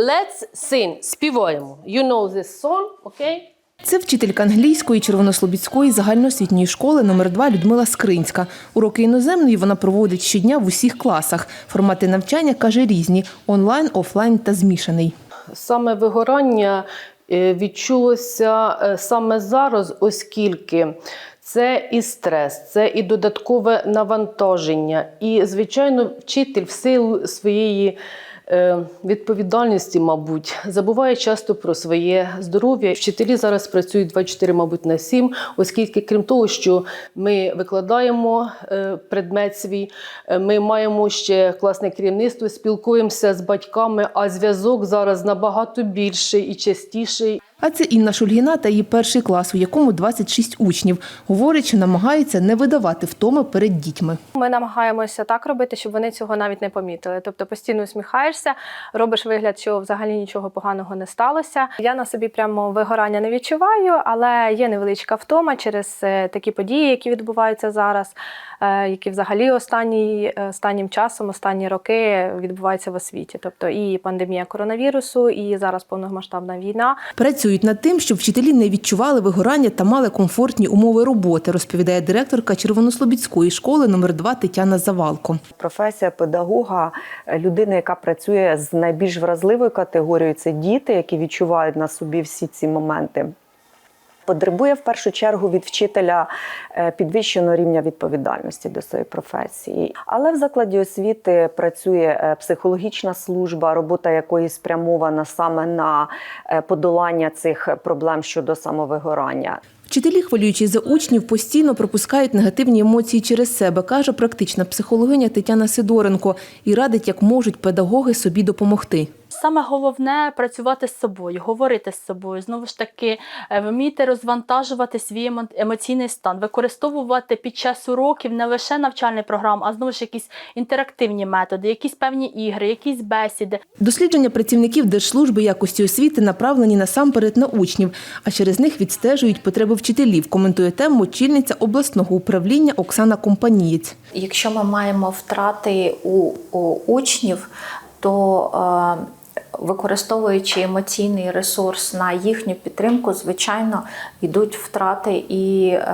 let's sing. Співаємо. You know this song, окей? Це вчителька англійської Червонослобідської загальноосвітньої школи номер 2 Людмила Скринська. Уроки іноземної вона проводить щодня в усіх класах. Формати навчання каже різні: онлайн, офлайн та змішаний. Саме вигорання е, відчулося е, саме зараз, оскільки це і стрес, це і додаткове навантаження. І, звичайно, вчитель в силу своєї відповідальності, мабуть, забуває часто про своє здоров'я. Вчителі зараз працюють 24, мабуть, на 7, оскільки, крім того, що ми викладаємо е, предмет свій, е, ми маємо ще класне керівництво, спілкуємося з батьками, а зв'язок зараз набагато більший і частіший. А це Інна Шульгіна та її перший клас, у якому 26 учнів. Говорить, що намагаються не видавати втоми перед дітьми. Ми намагаємося так робити, щоб вони цього навіть не помітили. Тобто постійно усміхаєшся, робиш вигляд, що взагалі нічого поганого не сталося. Я на собі прямо вигорання не відчуваю, але є невеличка втома через е, такі події, які відбуваються зараз, е, які взагалі останні, е, останнім часом, останні роки відбуваються в освіті. Тобто і пандемія коронавірусу, і зараз повномасштабна війна. Працюють над тим, щоб вчителі не відчували вигорання та мали комфортні умови роботи, розповідає директорка Червонослобідської школи номер 2 Тетяна Завалко. Професія педагога, е, людина, яка працює з найбільш вразливою категорією, це діти, які відчувають на собі всі ці моменти. Потребує в першу чергу від вчителя е, підвищеного рівня відповідальності до своєї професії. Але в закладі освіти працює е, психологічна служба, робота якої спрямована саме на е, подолання цих проблем щодо самовигорання. Вчителі, хвилюючись за учнів, постійно пропускають негативні емоції через себе, каже практична психологиня Тетяна Сидоренко, і радить, як можуть педагоги собі допомогти. Саме головне працювати з собою, говорити з собою, знову ж таки, е, вміти розвантажувати свій емо- емоційний стан, використовувати під час уроків не лише навчальний програм, а знову ж якісь інтерактивні методи, якісь певні ігри, якісь бесіди. Дослідження працівників Держслужби якості освіти направлені насамперед на учнів, а через них відстежують потреби вчителів, коментує тему очільниця обласного управління Оксана Компанієць. Якщо ми маємо втрати у, у учнів, то е, використовуючи емоційний ресурс на їхню підтримку, звичайно, йдуть втрати і е,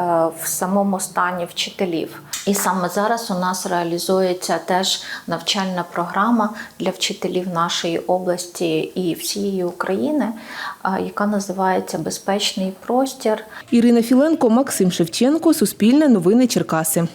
в самому стані вчителів. І саме зараз у нас реалізується теж навчальна програма для вчителів нашої області і всієї України, е, яка називається Безпечний простір. Ірина Філенко, Максим Шевченко, Суспільне новини Черкаси.